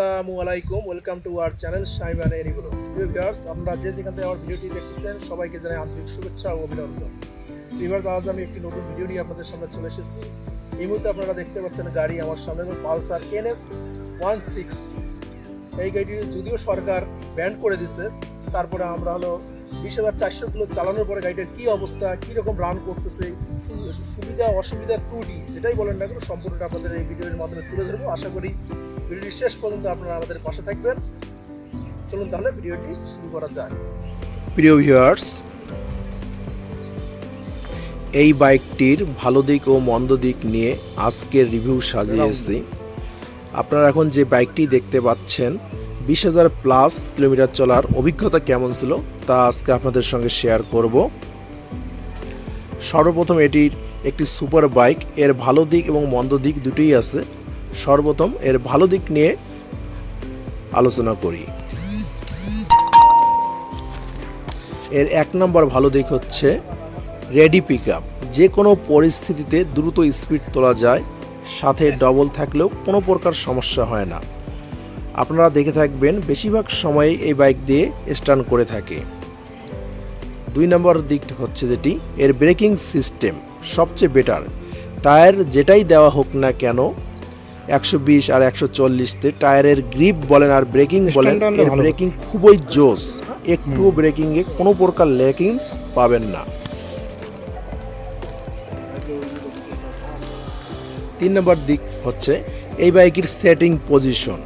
আসসালামু আলাইকুম welcome to our channel Saiman এরি ব্লগস প্রিয় ভিউয়ার্স আমরা যে যেখান থেকে আমার ভিডিওটি দেখতেছেন, সবাইকে জানাই আন্তরিক শুভেচ্ছা ও অভিনন্দন। ভিউয়ার্স আজ আমি একটি নতুন ভিডিও নিয়ে আপনাদের সামনে চলে এসেছি। এই মুহূর্তে আপনারা দেখতে পাচ্ছেন গাড়ি আমার সামনে পালসার এনএস ওয়ান সিক্সটি এই গাড়িটি যদিও সরকার ব্যান করে দিছে, তারপরে আমরা হলো বিশ হাজার চারশো কিলো চালানোর পরে গাড়িটার কি অবস্থা কি রকম রান করতেছে সুবিধা, অসুবিধা ত্রুটি যেটাই বলেন না কেন, সম্পূর্ণটা আপনাদের এই ভিডিওর মাধ্যমে তুলে ধরবো। আশা করি ভিডিওটি শেষ পর্যন্ত আপনারা আমাদের পাশে থাকবেন। চলুন তাহলে ভিডিওটি শুরু করা যাক। প্রিয় ভিউয়ার্স এই বাইকটির ভালো দিক ও মন্দ দিক নিয়ে আজকের রিভিউ সাজিয়েছি আপনারা এখন যে বাইকটি দেখতে পাচ্ছেন, বিশ হাজার প্লাস কিলোমিটার চলার অভিজ্ঞতা কেমন ছিল তা আজকে আপনাদের সঙ্গে শেয়ার করব। সর্বপ্রথম এটির একটি সুপার বাইক এর ভালো দিক এবং মন্দ দিক দুটোই আছে। সর্বপ্রথম এর ভালো দিক নিয়ে আলোচনা করি। এর এক নম্বর ভালো দিক হচ্ছে রেডি পিক আপ যে কোনো পরিস্থিতিতে দ্রুত স্পিড তোলা যায়, সাথে ডবল থাকলেও কোনো প্রকার সমস্যা হয় না। আপনারা দেখে থাকবেন বেশিরভাগ সময় এই বাইক দিয়ে স্টার্ন করে থাকে। দুই নম্বর দিক হচ্ছে যেটি, এর ব্রেকিং সিস্টেম সবচেয়ে বেটার টায়ার যেটাই দেওয়া হোক না কেন একশো বিশ আর একশো চল্লিশতে টায়ারের গ্রিপ বলেন আর ব্রেকিং বলেন এর ব্রেকিং খুবই জোস। একটু ব্রেকিংয়ে কোনো প্রকার লেকিংস পাবেন না। তিন নম্বর দিক হচ্ছে এই বাইকের সেটিং পজিশন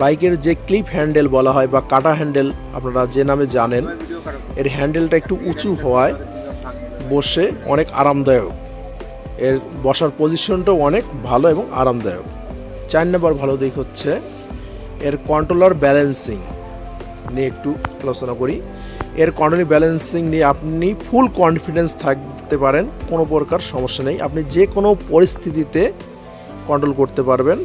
বাইকের যে ক্লিপ হ্যান্ডেল বলা হয় বা কাটা হ্যান্ডেল আপনারা যে নামে জানেন এর হ্যান্ডেলটা একটু উঁচু হওয়ায় বসে অনেক আরামদায়ক। এর বসার পজিশনটাও অনেক ভালো এবং আরামদায়ক। চার নম্বর ভালো দিক হচ্ছে এর কন্ট্রোলার ব্যালেন্সিং নিয়ে একটু আলোচনা করি। এর কন্ট্রোল ব্যালেন্সিং নিয়ে আপনি ফুল কনফিডেন্স থাকতে পারেন, কোনো প্রকার সমস্যা নেই। আপনি যে কোনো পরিস্থিতিতে কন্ট্রোল করতে পারবেন।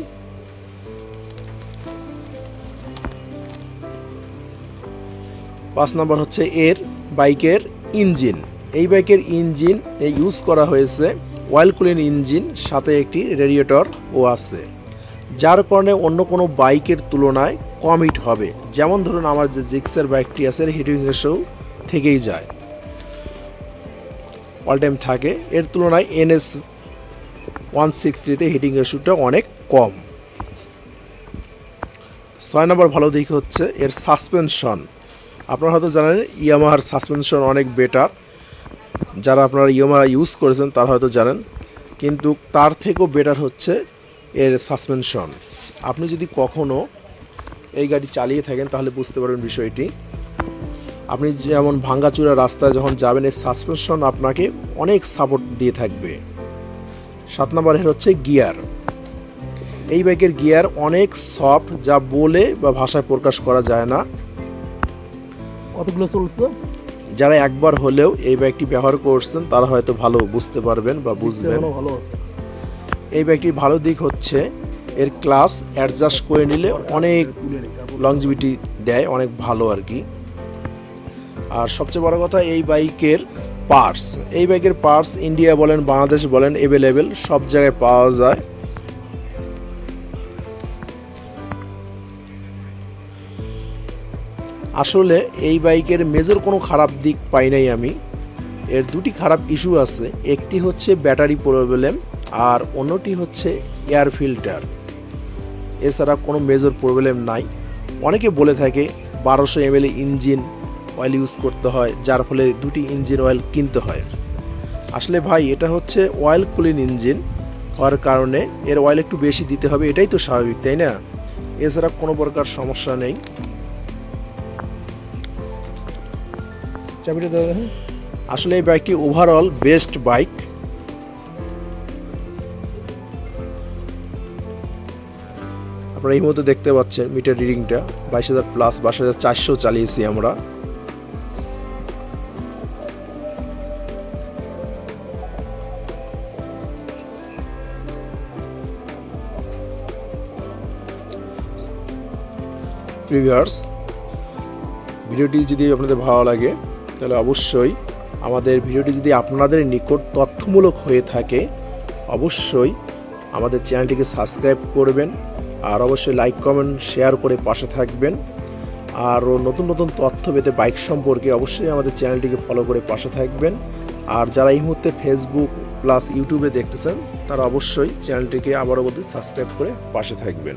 পাঁচ নম্বর হচ্ছে এর বাইকের ইঞ্জিন এই বাইকের ইঞ্জিন ইউজ করা হয়েছে অয়েল কুলিন ইঞ্জিন সাথে একটি রেডিয়েটর ও আছে, যার কারণে অন্য কোনো বাইকের তুলনায় কম হিট হবে। যেমন ধরুন, আমার যে জিক্সের বাইকটি আছে হিটিং রেশিও থেকেই যায়। অল টাইম থাকে। এর তুলনায় এনএস ওয়ান সিক্সটিতে হিটিং রেশিওটা অনেক কম। ছয় নম্বর ভালো দিক হচ্ছে, এর সাসপেনশন আপনারা হয়তো জানেন ইয়ামাহার সাসপেনশন অনেক বেটার যারা আপনারা ইয়ামাহা ইউজ করেছেন তারা হয়তো জানেন, কিন্তু তার থেকেও বেটার হচ্ছে এর সাসপেনশন আপনি যদি কখনো এই গাড়ি চালিয়ে থাকেন, তাহলে বুঝতে পারবেন বিষয়টি। আপনি যেমন ভাঙ্গাচুরা রাস্তায় যখন যাবেন এই সাসপেনশন আপনাকে অনেক সাপোর্ট দিয়ে থাকবে। সাত নম্বরের হচ্ছে গিয়ার এই বাইকের গিয়ার অনেক সফট যা বলে বা ভাষায় প্রকাশ করা যায় না। কতগুলো চলছে? যারা একবার হলেও এই বাইকটি ব্যবহার করছেন তারা হয়তো ভালো বুঝতে পারবেন বা বুঝবেন। এই বাইকটির ভালো দিক হচ্ছে এর ক্লাস অ্যাডজাস্ট করে নিলে অনেক লংজিভিটি দেয় অনেক ভালো আর কি। আর সবচেয়ে বড় কথা এই বাইকের পার্টস এই বাইকের পার্টস ইন্ডিয়া বলেন বাংলাদেশ বলেন অ্যাভেলেবেল সব জায়গায় পাওয়া যায়। আসলে এই বাইকের মেজর কোনো খারাপ দিক পাই নাই আমি। এর দুটি খারাপ ইস্যু আছে। একটি হচ্ছে ব্যাটারি প্রবলেম আর অন্যটি হচ্ছে এয়ার ফিল্টার এছাড়া কোনো মেজর প্রবলেম নাই। অনেকে বলে থাকে বারোশো এমএল ইঞ্জিন অয়েল ইউজ করতে হয়, যার ফলে দুটি ইঞ্জিন অয়েল কিনতে হয়। আসলে ভাই, এটা হচ্ছে অয়েল কুলিন ইঞ্জিন। হওয়ার কারণে এর অয়েল একটু বেশি দিতে হবে, এটাই তো স্বাভাবিক, তাই না? এছাড়া কোনো প্রকার সমস্যা নেই। চাবিটা দেওয়া দেখেন আসলে এই বাইকটি ওভারঅল বেস্ট বাইক আপনারা এই মুহূর্তে দেখতে পাচ্ছেন মিটার রিডিংটা বাইশ হাজার প্লাস বাইশ হাজার চারশো চালিয়েছি আমরা। প্রিভিয়ার্স ভিডিওটি যদি আপনাদের ভালো লাগে তাহলে অবশ্যই আমাদের ভিডিওটি যদি আপনাদের নিকট তথ্যমূলক হয়ে থাকে, অবশ্যই আমাদের চ্যানেলটিকে সাবস্ক্রাইব করবেন আর অবশ্যই লাইক, কমেন্ট, শেয়ার করে পাশে থাকবেন। আরও নতুন নতুন তথ্য পেতে বাইক সম্পর্কে অবশ্যই আমাদের চ্যানেলটিকে ফলো করে পাশে থাকবেন। আর যারা এই মুহূর্তে ফেসবুক প্লাস ইউটিউবে দেখতেছেন, তারা অবশ্যই চ্যানেলটিকে আবারও বলতে সাবস্ক্রাইব করে পাশে থাকবেন।